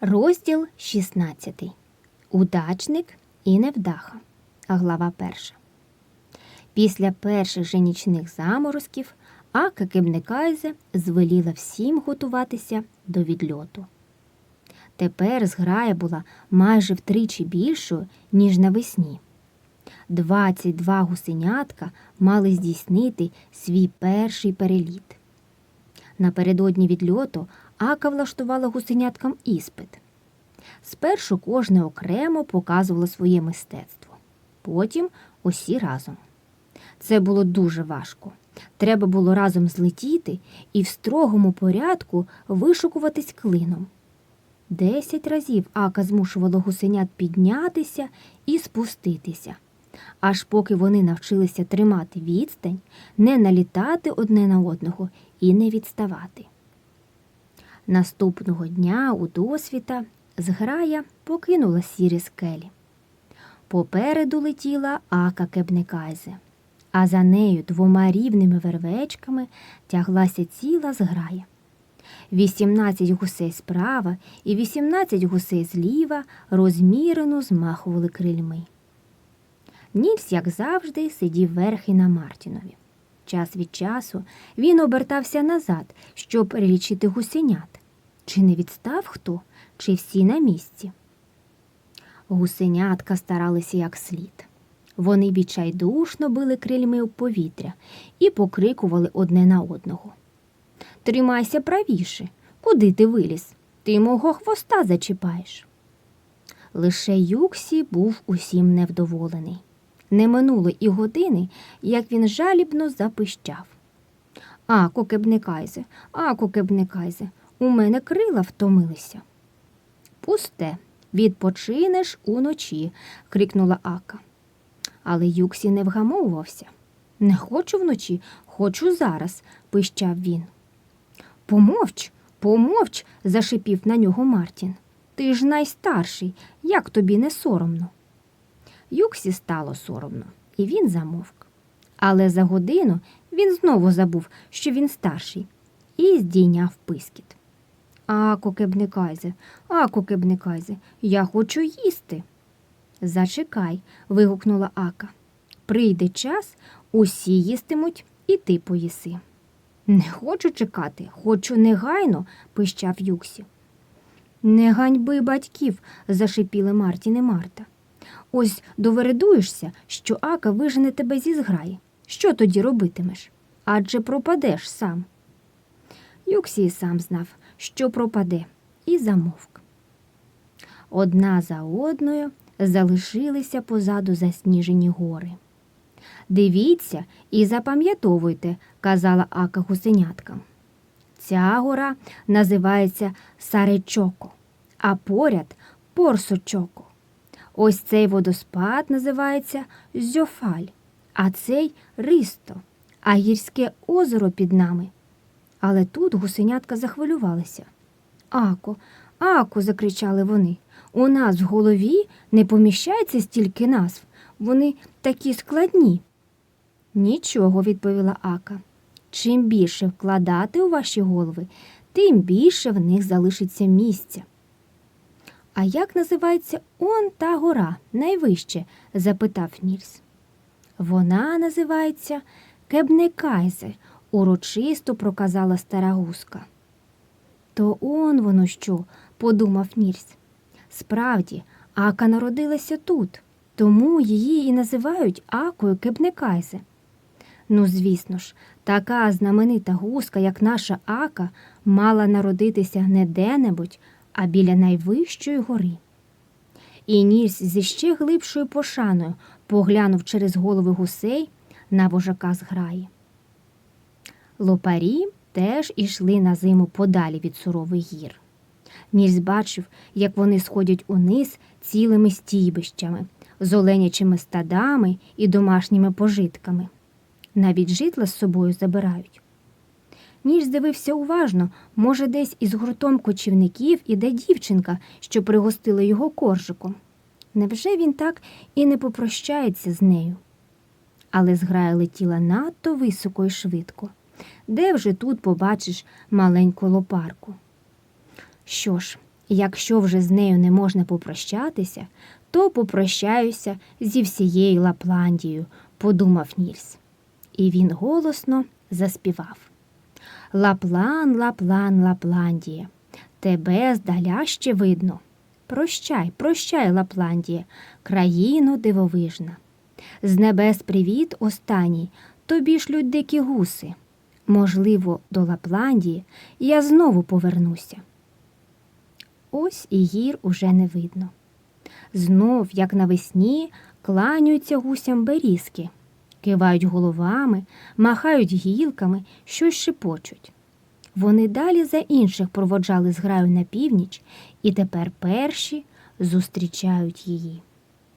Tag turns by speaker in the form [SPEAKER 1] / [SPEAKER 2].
[SPEAKER 1] Розділ 16. Удачник і невдаха. Глава перша. Після перших же нічних заморозків Ака Кебнекайзе звеліла всім готуватися до відльоту. Тепер зграя була майже втричі більшою, ніж навесні. 22 гусенятка мали здійснити свій перший переліт. Напередодні відльоту Ака влаштувала гусеняткам іспит. Спершу кожне окремо показувало своє мистецтво, потім усі разом. Це було дуже важко. Треба було разом злетіти і в строгому порядку вишукуватись клином. Десять разів Ака змушувала гусенят піднятися і спуститися, аж поки вони навчилися тримати відстань, не налітати одне на одного і не відставати. Наступного дня у досвіта зграя покинула сірі скелі. Попереду летіла Ака Кебнекайзе, а за нею двома рівними вервечками тяглася ціла зграя. Вісімнадцять гусей справа і вісімнадцять гусей зліва розмірено змахували крильми. Нільс, як завжди, сидів верхи на Мартінові. Час від часу він обертався назад, щоб перелічити гусенят. Чи не відстав хто, чи всі на місці? Гусенятка старалися як слід. Вони відчайдушно били крильми у повітря і покрикували одне на одного. Тримайся правіше. Куди ти виліз? Ти мого хвоста зачіпаєш. Лише Юксі був усім невдоволений. Не минуло і години, як він жалібно запищав. А, кокебникайзе, а, кокебникайзе, у мене крила втомилися. Пусте, відпочинеш уночі, крикнула Ака. Але Юксі не вгамовувався. Не хочу вночі, хочу зараз, пищав він. Помовч, помовч, зашипів на нього Мартін. Ти ж найстарший, як тобі не соромно. Юксі стало соромно, і він замовк. Але за годину він знову забув, що він старший, і здійняв пискіт. Ако, кебникайзе, ако, кебникайзе, я хочу їсти. Зачекай, вигукнула Ака. Прийде час, усі їстимуть, і ти поїси. Не хочу чекати, хочу негайно, пищав Юксі. Не ганьби батьків, зашипіли Мартін і Марта. Ось довередуєшся, що Ака вижене тебе зі зграї. Що тоді робитимеш? Адже пропадеш сам. Юксі сам знав, що пропаде, і замовк. Одна за одною залишилися позаду засніжені гори. Дивіться і запам'ятовуйте, казала Ака гусеняткам. Ця гора називається Саречоко, а поряд Порсочоко. Ось цей водоспад називається Зьофаль, а цей Ристо, а гірське озеро під нами. Але тут гусенятка захвилювалися. Ако, Ако, закричали вони. У нас в голові не поміщається стільки назв. Вони такі складні. Нічого, відповіла Ака. Чим більше вкладати у ваші голови, тим більше в них залишиться місця. А як називається он та гора найвище? запитав Нільс. Вона називається Кебнекайзе, урочисто проказала стара гуска. То он воно що, подумав Нільс. Справді, Ака народилася тут, тому її і називають Акою Кебнекайзе. Ну, звісно ж, така знаменита гуска, як наша Ака, мала народитися не де-небудь, а біля найвищої гори. І Нільс зі ще глибшою пошаною поглянув через голови гусей на вожака зграї. Лопарі теж ішли на зиму подалі від сурових гір. Нільс бачив, як вони сходять униз цілими стійбищами, з оленячими стадами і домашніми пожитками. Навіть житла з собою забирають. Ніж дивився уважно, може, десь із гуртом кочівників іде дівчинка, що пригостила його коржиком. Невже він так і не попрощається з нею? Але зграя летіла надто високо і швидко. Де вже тут побачиш маленьку лопарку? Що ж, Якщо вже з нею не можна попрощатися, то попрощаюся зі всією Лапландією, подумав Нільс. І він голосно заспівав. Лаплан, Лаплан, Лапландія, тебе здаля ще видно. Прощай, прощай, Лапландія, країно дивовижна. З небес привіт останній, тобі шлють дикі гуси. Можливо, до Лапландії я знову повернуся. Ось і гір уже не видно. Знов, як навесні, кланяються гусям берізки, кивають головами, махають гілками, щось шепочуть. Вони далі за інших проводжали зграю на північ і тепер перші зустрічають її.